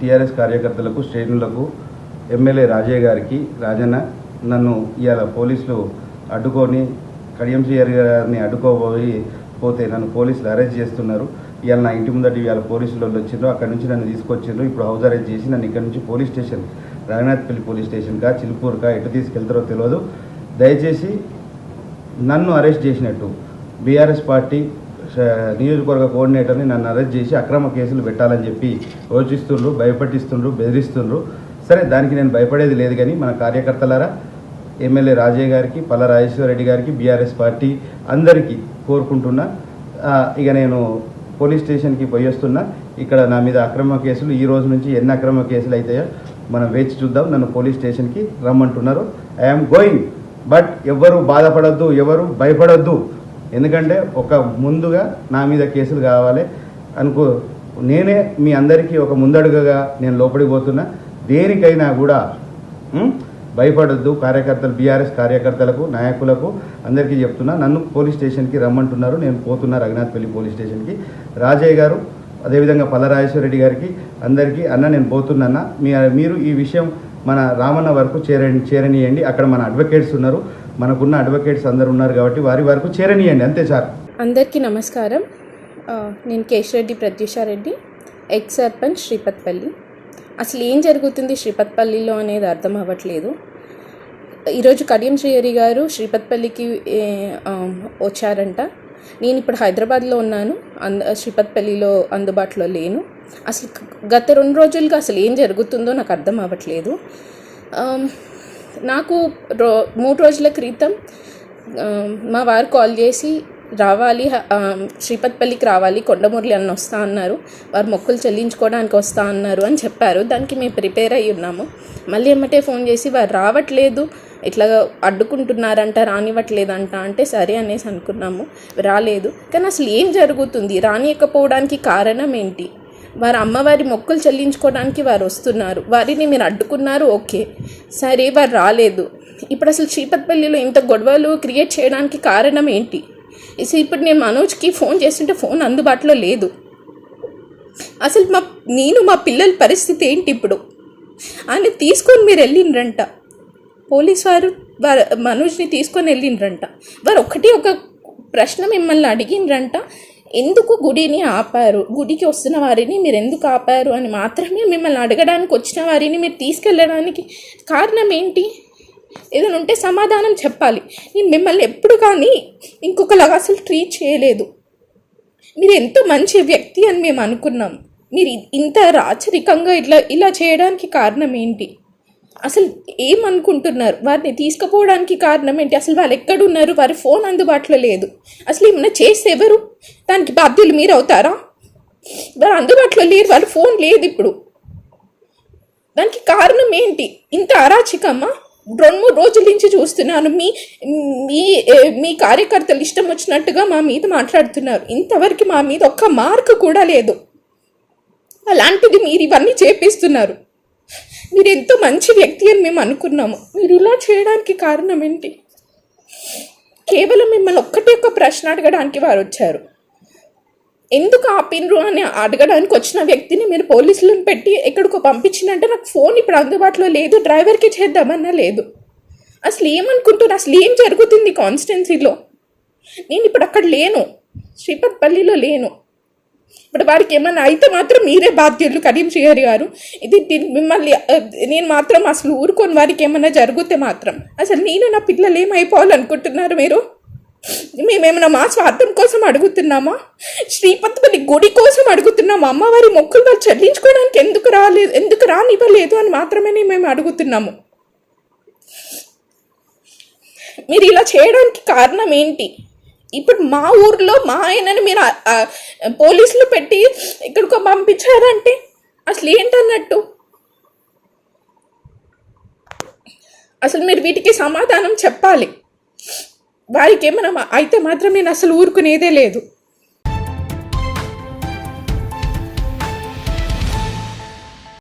TRS కార్యకర్తలకు శ్రేణులకు MLA Rajaiah గారికి రాజన్న నన్ను ఇవాళ పోలీసులు అడ్డుకొని కడియం సిఆర్ గారిని అడ్డుకోబోయి పోతే నన్ను పోలీసులు అరెస్ట్ చేస్తున్నారు. ఇవాళ నా ఇంటి ముందట ఇవాళ పోలీసులు వాళ్ళు వచ్చిండ్రు అక్కడి నుంచి నన్ను తీసుకొచ్చిండ్రు ఇప్పుడు హౌస్ అరెస్ట్ చేసి నన్ను ఇక్కడ నుంచి పోలీస్ స్టేషన్ రఘునాథ్పల్లి పోలీస్ స్టేషన్కా చిలుపూర్కా ఎటు తీసుకెళ్తారో తెలియదు దయచేసి నన్ను అరెస్ట్ చేసినట్టు బీఆర్ఎస్ పార్టీ నియోజకవర్గ కోఆర్డినేటర్ని నన్ను అరెస్ట్ చేసి అక్రమ కేసులు పెట్టాలని చెప్పి యోచిస్తుండ్రు భయపట్టిస్తుండ్రు బెదిరిస్తుండ్రు. సరే దానికి నేను భయపడేది లేదు కానీ మన కార్యకర్తలారా ఎమ్మెల్యే రాజయ్య గారికి పల్ల రాజేశ్వర రెడ్డి గారికి బీఆర్ఎస్ పార్టీ అందరికీ కోరుకుంటున్నా. ఇక నేను పోలీస్ స్టేషన్కి పోయి వస్తున్నా ఇక్కడ నా మీద అక్రమ కేసులు ఈ రోజు నుంచి ఎన్ని అక్రమ కేసులు అవుతాయో మనం వేచి చూద్దాం. నన్ను పోలీస్ స్టేషన్కి రమ్మంటున్నారు. ఐఎమ్ గోయింగ్ బట్ ఎవరు బాధపడద్దు ఎవరు భయపడద్దు. ఎందుకంటే ఒక ముందుగా నా మీద కేసులు కావాలి అనుకో నేనే మీ అందరికీ ఒక ముందడుగుగా నేను లోపలికి పోతున్నా. దేనికైనా కూడా భయపడద్దు. కార్యకర్తలు బీఆర్ఎస్ కార్యకర్తలకు నాయకులకు అందరికీ చెప్తున్నా. నన్ను పోలీస్ స్టేషన్కి రమ్మంటున్నారు. నేను పోతున్నా రఘునాథ్పల్లి పోలీస్ స్టేషన్కి. రాజయ్య గారు అదేవిధంగా పల్లరాజేశ్వర రెడ్డి గారికి అందరికీ అన్న నేను పోతున్నా మీ మీరు ఈ విషయం మన రామన్న వరకు చేర చేరనియండి. అక్కడ మన అడ్వకేట్స్ ఉన్నారు. మనకున్న అడ్వకేట్స్ అందరు ఉన్నారు కాబట్టి వారి వరకు చేరనియండి అంతే సార్. అందరికీ నమస్కారం. నేను కేశరెడ్డి ప్రత్యూషారెడ్డి ఎక్స్ సర్పంచ్ శ్రీపత్పల్లి. అసలు ఏం జరుగుతుంది శ్రీపత్పల్లిలో అనేది అర్థం అవ్వట్లేదు. ఈరోజు కడియం శ్రీహరి గారు శ్రీపత్పల్లికి వచ్చారంట. నేను ఇప్పుడు హైదరాబాద్లో ఉన్నాను అంద శ్రీపత్పల్లిలో అందుబాటులో లేను. అసలు గత రెండు రోజులుగా అసలు ఏం జరుగుతుందో నాకు అర్థం అవ్వట్లేదు. నాకు రో మూడు రోజుల క్రితం మా వారు కాల్ చేసి రావాలి శ్రీపతిపల్లికి రావాలి కొండమురళి అన్న వస్తా అన్నారు. వారు మొక్కులు చెల్లించుకోవడానికి వస్తా అన్నారు అని చెప్పారు. దానికి మేము ప్రిపేర్ అయ్యి ఉన్నాము. మళ్ళీ ఎమ్మటే ఫోన్ చేసి వారు రావట్లేదు ఇట్లా అడ్డుకుంటున్నారంట రానివ్వట్లేదంట అంటే సరే అనేసి అనుకున్నాము. రాలేదు. కానీ అసలు ఏం జరుగుతుంది? రానియకపోవడానికి కారణం ఏంటి? వారు అమ్మవారి మొక్కులు చెల్లించుకోవడానికి వారు వస్తున్నారు. వారిని మీరు అడ్డుకున్నారు ఓకే. సరే వారు రాలేదు. ఇప్పుడు అసలు శ్రీపతిపల్లిలో ఇంత గొడవలు క్రియేట్ చేయడానికి కారణం ఏంటి? ఇప్పుడు నేను మనోజ్కి ఫోన్ చేస్తుంటే ఫోన్ అందుబాటులో లేదు. అసలు మా నేను మా పిల్లల పరిస్థితి ఏంటి ఇప్పుడు? ఆయన తీసుకొని మీరు వెళ్ళిండ్రంట. పోలీస్ వారు వారు మనోజ్ని తీసుకొని వెళ్ళిండ్రంట. వారు ఒకటి ఒక ప్రశ్న మిమ్మల్ని అడిగిండ్రంట. ఎందుకు గుడిని ఆపారు? గుడికి వస్తున్న వారిని మీరు ఎందుకు ఆపారు అని మాత్రమే మిమ్మల్ని అడగడానికి వచ్చిన వారిని మీరు తీసుకెళ్ళడానికి కారణం ఏంటి? ఏదైనా ఉంటే సమాధానం చెప్పాలి. నేను మిమ్మల్ని ఎప్పుడు కానీ ఇంకొకలాగా అసలు ట్రీట్ చేయలేదు. మీరు ఎంతో మంచి వ్యక్తి అని మేము అనుకున్నాం. మీరు ఇంత రాచరికంగా ఇట్లా ఇలా చేయడానికి కారణం ఏంటి? అసలు ఏమనుకుంటున్నారు? వారిని తీసుకుపోవడానికి కారణం ఏంటి? అసలు వాళ్ళు ఎక్కడున్నారు? వారి ఫోన్ అందుబాటులో లేదు. అసలు ఏమన్నా చేస్తే ఎవరు? దానికి బాధ్యులు మీరు అవుతారా? వారు అందుబాటులో లేరు వాళ్ళ ఫోన్ లేదు ఇప్పుడు. దానికి కారణం ఏంటి? ఇంత అరాచకమ్మా రెండు మూడు రోజుల నుంచి చూస్తున్నాను. మీ మీ మీ కార్యకర్తలు ఇష్టం వచ్చినట్టుగా మా మీద మాట్లాడుతున్నారు. ఇంతవరకు మా మీద ఒక్క మార్క్ కూడా లేదు. అలాంటిది మీరు ఇవన్నీ చేపిస్తున్నారు. మీరు ఎంతో మంచి వ్యక్తి అని మేము అనుకున్నాము. మీరు ఇలా చేయడానికి కారణం ఏంటి? కేవలం మిమ్మల్ని ఒక్కటే ఒక్క ప్రశ్న అడగడానికి వారు వచ్చారు ఎందుకు ఆపినరు అని అడగడానికి వచ్చిన వ్యక్తిని మీరు పోలీసులను పెట్టి ఎక్కడికో పంపించినంటే నాకు ఫోన్ ఇప్పుడు అందుబాటులో లేదు డ్రైవర్కి చేద్దామన్నా లేదు. అసలు ఏమనుకుంటున్నా అసలు ఏం జరుగుతుంది కాన్స్టెన్సీలో? నేను ఇప్పుడు అక్కడ లేను. శ్రీపతిపల్లిలో లేను. ఇప్పుడు వారికి ఏమన్నా అయితే మాత్రం మీరే బాధ్యులు కరీం శ్రీహరి గారు. ఇది మిమ్మల్ని నేను మాత్రం అసలు ఊరుకొని వారికి ఏమన్నా జరిగితే మాత్రం అసలు నేను నా పిల్లలు ఏమైపోవాలనుకుంటున్నారు మీరు? మేమేమైనా మా స్వార్థం కోసం అడుగుతున్నామా? శ్రీపతిపల్లి గుడి కోసం అడుగుతున్నాము? అమ్మవారి మొక్కులు వాళ్ళు చెల్లించుకోవడానికి ఎందుకు రాలేదు ఎందుకు రానివ్వలేదు అని మాత్రమే మేము అడుగుతున్నాము. మీరు ఇలా చేయడానికి కారణం ఏంటి? ఇప్పుడు మా ఊర్లో మా ఆయనని మీరు పోలీసులు పెట్టి ఇక్కడికి పంపించారంటే అసలు ఏంటన్నట్టు? అసలు మీరు వీటికి సమాధానం చెప్పాలి. వారికి ఏమైనా అయితే మాత్రం నేను అసలు ఊరుకునేదే లేదు.